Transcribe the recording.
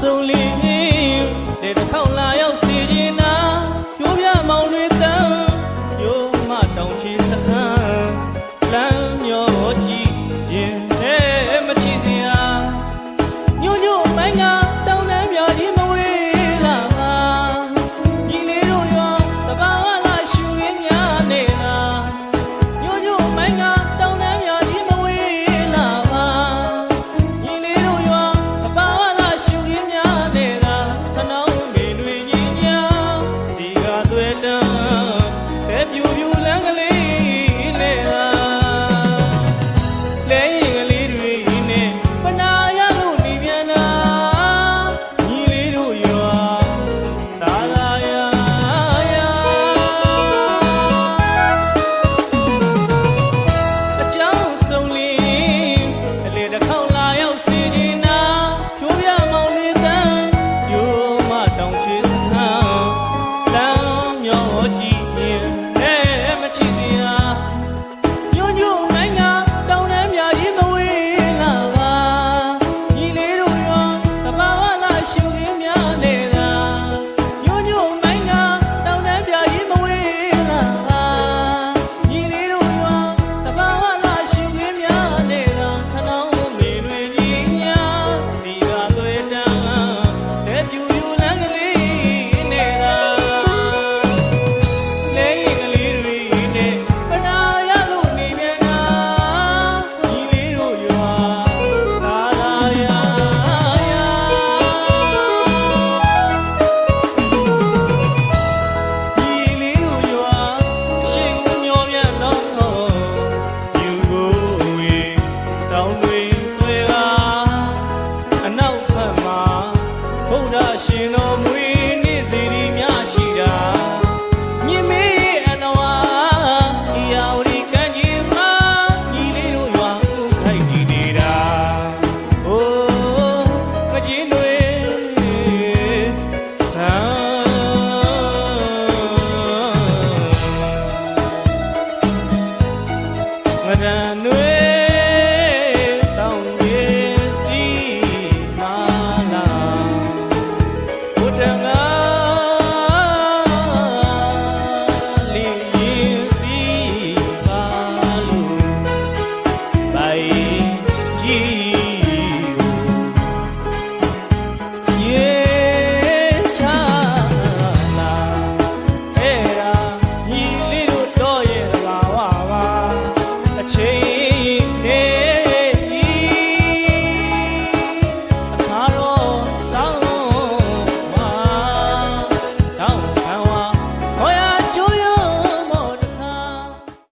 ဆုံးလေးတဲ့တစ်ခေါက်လာရောက်စီရင်နာရိုးပြမောင်တွေတန်းရိုးမတောင်ချီစခန်းလမ်းမျောကြည့်ရင် ရှုခင်းများနဲ့